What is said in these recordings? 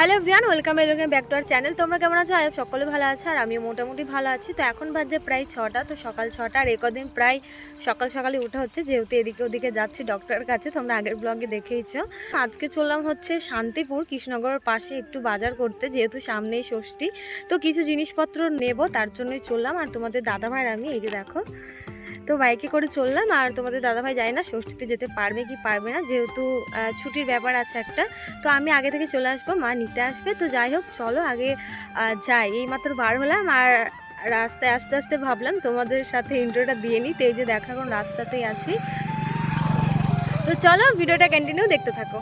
Welcome welcome back to our channel তোমরা কেমন আছো? আয় সকলে ভালো আছে আর আমিও মোটামুটি ভালো আছি। তো এখন বাজে প্রায় ছটা, তো সকাল ছটা আর একদিন প্রায় সকাল সকালে উঠা হচ্ছে। যেহেতু এদিকে ওদিকে যাচ্ছি ডক্টরের কাছে, তোমরা আগের ব্লগে দেখেইছো। আজকে চললাম হচ্ছে শান্তিপুর কৃষ্ণনগরের পাশে একটু বাজার করতে, যেহেতু সামনেই ষষ্ঠী। তো কিছু জিনিসপত্র নেব, তার জন্যই চললাম। আর তোমাদের দাদাভাইয়ের আমি, এই যে দেখো তো বাইকে করে চললাম আর তোমাদের দাদাভাই যায় না ষষ্ঠীতে যেতে পারবে কি পারবে না, যেহেতু ছুটির ব্যাপার আছে একটা। তো আমি আগে থেকে চলে আসব, মা নিতে আসবে। তো যাই হোক, চলো আগে যাই। এই মাত্র বার হলাম আর রাস্তায় আস্তে আস্তে ভাবলাম তোমাদের সাথে ইন্ট্রোটা দিয়ে নিই। তো এই যে দেখা এখন রাস্তাতেই আছি। তো চলো, ভিডিওটা কন্টিনিউ দেখতে থাকো।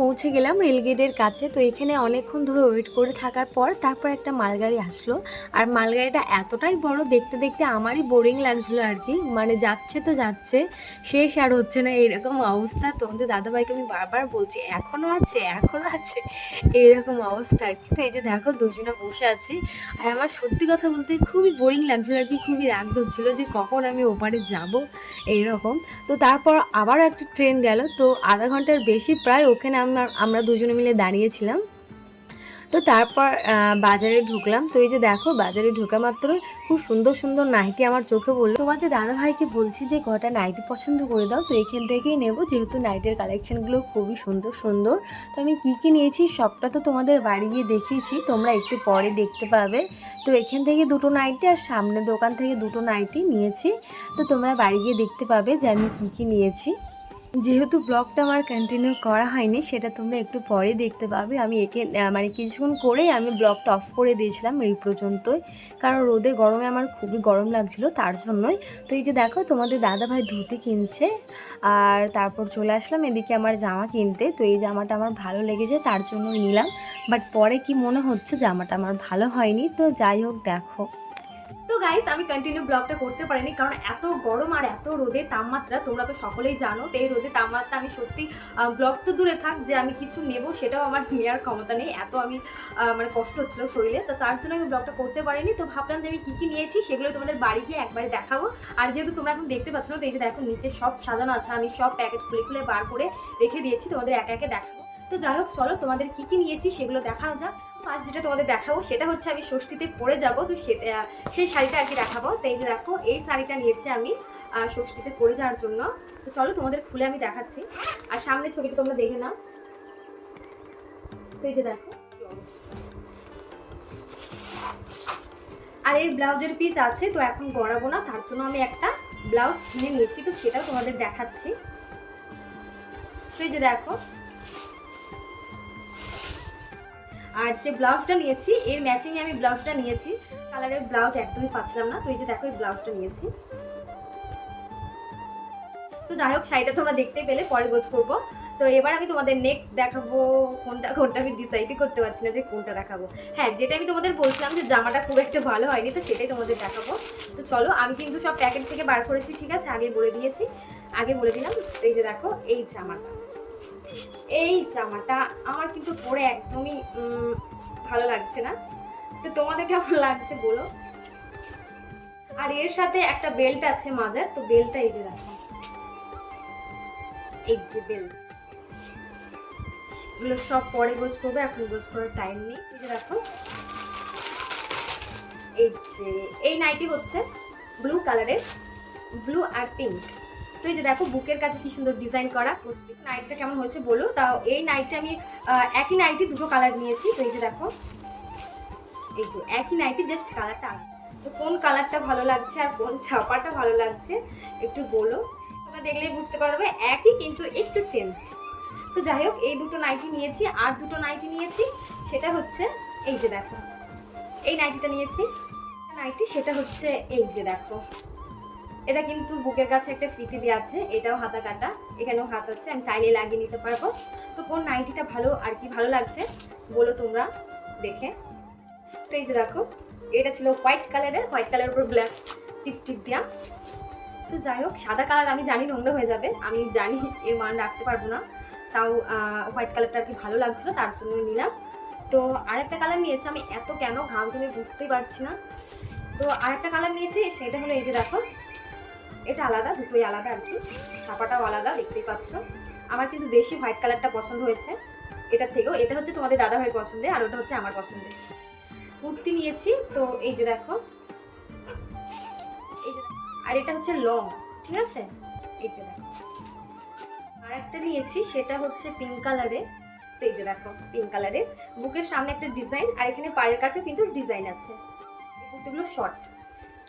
পৌঁছে গেলাম রেলগেটের কাছে। তো এখানে অনেকক্ষণ ধরে ওয়েট করে থাকার পর তারপর একটা মালগাড়ি আসলো। আর মালগাড়িটা এতটাই বড়, দেখতে দেখতে আমারই বোরিং লাগছিল আর কি মানে যাচ্ছে তো যাচ্ছে, শেষ আর হচ্ছে না, এরকম অবস্থা। তোমাদের দাদাভাইকে আমি বারবার বলছি এখনও আছে এখনও আছে। এরকম অবস্থা আর কি তো এই যে দেখো, দুজনে বসে আছি। আর আমার সত্যি কথা বলতে খুবই বোরিং লাগছিল আর কি খুবই রাগ ধরছিলো যে কখন আমি ওপারে যাব এইরকম তো তারপর আবার একটা ট্রেন গেল। তো আধা ঘণ্টার বেশি প্রায় ওখানে আমরা আমরা দুজনে মিলে দাঁড়িয়েছিলাম। তো তারপর বাজারে ঢুকলাম। তো এই যে দেখো, বাজারে ঢোকা মাত্র খুব সুন্দর সুন্দর নাইটি আমার চোখে বলল তোমাদের দাদা ভাইকে বলছি যে, কটা নাইটি পছন্দ করে দাও। তো এখান থেকেই নেব, যেহেতু নাইটের কালেকশনগুলো খুবই সুন্দর সুন্দর। তো আমি কী কী নিয়েছি সবটা তো তোমাদের বাড়ি গিয়ে দেখিয়েছি, তোমরা একটু পরে দেখতে পাবে। তো এখান থেকে দুটো নাইটি আর সামনে দোকান থেকে দুটো নাইটি নিয়েছি। তো তোমরা বাড়ি গিয়ে দেখতে পাবে যে আমি কী কী নিয়েছি। যেহেতু ব্লগটা আমার কন্টিনিউ করা হয়নি, সেটা তোমরা একটু পরে দেখতে পাবে। আমি একে মানে কিছুক্ষণ করেই আমি ব্লগটা অফ করে দিয়েছিলাম এই পর্যন্তই। কারণ রোদে গরমে আমার খুবই গরম লাগছিল, তার জন্যই। তো এই যে দেখো, তোমাদের দাদা ভাই ধুতি কিনছে, আর তারপর চলে আসলাম এদিকে আমার জামা কিনতে। তো এই জামাটা আমার ভালো লেগেছে, তার জন্যই নিলাম। বাট পরে কি মনে হচ্ছে, জামাটা আমার ভালো হয়নি। তো যাই হোক, দেখো। গাইস আমি কন্টিনিউ ব্লগটা করতে পারিনি, কারণ এত গরম আর এত রোদের তাপমাত্রা, তোমরা তো সকলেই জানো, তো এই রোদের তাপমাত্রা আমি সত্যি ব্লগ তো দূরে থাক, যে আমি কিছু নেব, সেটাও আমার নেওয়ার ক্ষমতা নেই, এত আমি মানে কষ্ট হচ্ছিল শরীরে, তো তার জন্য আমি ব্লগটা করতে পারিনি, তো ভাবলাম যে আমি কী কী নিয়েছি, সেগুলো তোমাদের বাড়ি গিয়ে একবারে দেখাবো, আর যেহেতু তোমরা এখন দেখতে পাচ্ছ না, তো এই যে দেখো, নিচে সব সাজানো আছে, আমি সব প্যাকেট খুলে খুলে বার করে রেখে দিয়েছি, তোমাদের একে একে দেখাবো, তো যাই হোক, চলো তোমাদের কী কী নিয়েছি, সেগুলো দেখানো যাক ফার্স্ট যেটা তোমাদের দেখাবো, সেটা হচ্ছে আমি ষষ্ঠীতে পরে যাব। তো সেটা সেই শাড়িটা আর কি দেখাবো। তো এই যে দেখো, এই শাড়িটা নিয়েছি আমি ষষ্ঠীতে পরে যাওয়ার জন্য। তো চলো তোমাদের খুলে আমি দেখাচ্ছি। আর সামনের ছবিটা তোমরা দেখে নাও। তো এই যে দেখো। আর এর ব্লাউজের পিস আছে, তো এখন গড়াবো না, তার জন্য আমি একটা ব্লাউজ কিনে নিয়েছি, তো সেটাও তোমাদের দেখাচ্ছি। তো এই যে দেখো আর যে ব্লাউজটা নিয়েছি, এর ম্যাচিং আমি ব্লাউজটা নিয়েছি। কালারের ব্লাউজ একদমই পাচ্ছিলাম না, তো এই যে দেখো এই ব্লাউজটা নিয়েছি। তো যাই হোক, শাড়িটা তোমরা দেখতে পেলে, পরে গোছ করব। তো এবার আমি তোমাদের নেক্সট দেখাবো কোনটা কোনটা আমি ডিসাইডই করতে পারছি না যে কোনটা দেখাবো। হ্যাঁ যেটা আমি তোমাদের বলছিলাম যে জামাটা খুব একটা ভালো হয়নি, তো সেটাই তোমাদের দেখাবো। তো চলো, আমি কিন্তু সব প্যাকেট থেকে বার করেছি, ঠিক আছে? আগে বলে দিয়েছি। আগে বলে দিলাম, এই যে দেখো, এই জামাটা। এই জামাটা আমার কিন্তু পরে একদমই ভালো লাগছে না। তো তোমাদের কেমন লাগছে বলো? আর এর সাথে একটা বেল্ট আছে মাজার, তো বেল্টটা এই যে দেখো। এই যে বেল্ট এগুলো সব পরে গোছ করবে, এখন গোছ করার টাইম নেই। এই যে দেখো। এই যে, এই নাইটি হচ্ছে ব্লু কালারের ব্লু আর পিঙ্ক তো এই যে দেখো, বুকের কাছে কি সুন্দর ডিজাইন করা। প্রত্যেক নাইটটা কেমন হয়েছে বলো? তাও এই নাইটটা আমি একই নাইটি দুটো কালার নিয়েছি। তো এই যে দেখো, এই যে একই নাইটি জাস্ট কালারটা তো কোন কালারটা ভালো লাগছে আর কোন ছাপাটা ভালো লাগছে একটু বলো। তোমরা দেখলেই বুঝতে পারবে, একই কিন্তু একটু চেঞ্জ তো যাই হোক, এই দুটো নাইটি নিয়েছি, আর দুটো নাইটি নিয়েছি, সেটা হচ্ছে এই যে দেখো, এই নাইটিটা নিয়েছি নাইটি সেটা হচ্ছে এই যে দেখো। এটা কিন্তু বুকের কাছে একটা ফিতে দেওয়া আছে, এটাও হাতা কাটা। এখানেও হাত আছে, আমি চাইলে লাগিয়ে নিতে পারব। তো কোন নাইটিটা ভালো আর কি ভালো লাগছে, বলো তোমরা দেখে। তো এই যে দেখো, এটা ছিল হোয়াইট কালারের হোয়াইট কালারের উপর ব্ল্যাক টিক টিক দেওয়া তো যাই হোক, সাদা কালার আমি জানি নোংরা হয়ে যাবে, আমি জানি এর মান রাখতে পারব না। তাও হোয়াইট কালারটা আর কি ভালো লাগছিল, তার জন্য নিলাম। তো আরেকটা কালার নিয়েছি, আমি এত কেন ঘাম তুমি বুঝতেই পারছি না। তো আরেকটা কালার নিয়েছি, সেটা হলো এই যে দেখো এটা আলাদা, দুটোই আলাদা আর কি। ছাপাটাও আলাদা, দেখতেই পাচ্ছ। আমার কিন্তু বেশি হোয়াইট কালারটা পছন্দ হয়েছে। এটার থেকেও, এটা হচ্ছে তোমাদের দাদা পছন্দের আর ওটা হচ্ছে আমার পছন্দের। কুর্তি নিয়েছি, তো এই যে দেখো। এই যে আর এটা হচ্ছে লং ঠিক আছে? এই যে দেখো। আর একটা নিয়েছি, সেটা হচ্ছে পিঙ্ক কালারে তো এই যে দেখো পিঙ্ক কালারের বুকের সামনে একটা ডিজাইন আর এখানে পায়ের কাছে কিন্তু ডিজাইন আছে। কুর্তিগুলো শর্ট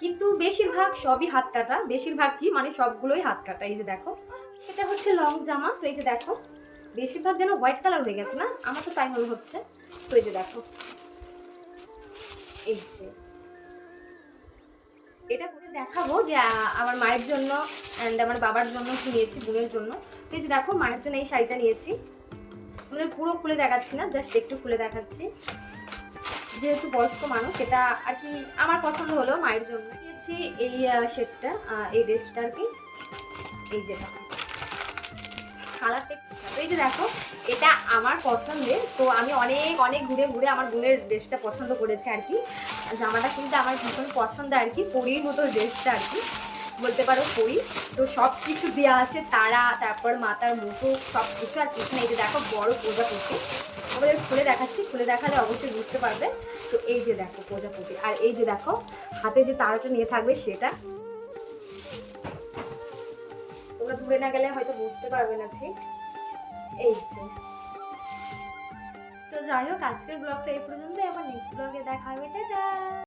কিন্তু বেশিরভাগ সবই হাত কাটা, বেশিরভাগ কি মানে সবগুলোই হাত কাটা, এই যে দেখো। এটা হচ্ছে লং জামা, তো এই যে দেখো, বেশিরভাগ যেন হোয়াইট কালার হয়ে গেছে না? আমার তো তাই মনে হচ্ছে। তো এই যে দেখো, এই যে। এটা করে দেখাবো যে আমার মায়ের জন্য অ্যান্ড আমার বাবার জন্য কি নিয়েছি, বোনের জন্য। তো এই যে দেখো, মায়ের জন্য এই শাড়িটা নিয়েছি। আমাদের পুরো খুলে দেখাচ্ছি না জাস্ট একটু খুলে দেখাচ্ছি। যেহেতু বয়স্ক মানুষ এটা আর কি আমার পছন্দ হলো মায়ের জন্য। দিয়েছি এই শেপটা এই ড্রেসটা আর কি। এই যে দেখো। কালারটা এই যে দেখো, এটা আমার পছন্দের। তো আমি অনেক অনেক ঘুরে ঘুরে আমার বোনের ড্রেসটা পছন্দ করেছি আর কি। জামাটা কিন্তু আমার ভীষণ পছন্দ আর কি, পরির মতো ড্রেসটা আর কি। বলতে পারো পরি। তো সব কিছু দেওয়া আছে, তারা, তারপর মাতার মুঠো সব কিছু আর পিছনে এই যে দেখো বড় প্রজাপতি আমাদের খুলে দেখাচ্ছি, খুলে দেখালে অবশ্যই বুঝতে পারবে। তো এই যে দেখো প্রজাপতি, আর এই যে দেখো, হাতে যে তারাটা নিয়ে থাকবে সেটা। তোমরা দূরে না গেলে হয়তো বুঝতে পারবে না ঠিক। এই যে। তো যাই হোক, আজকের ব্লগটা এই পর্যন্ত আমার নেক্সট ব্লগে দেখা হবে। টাটা!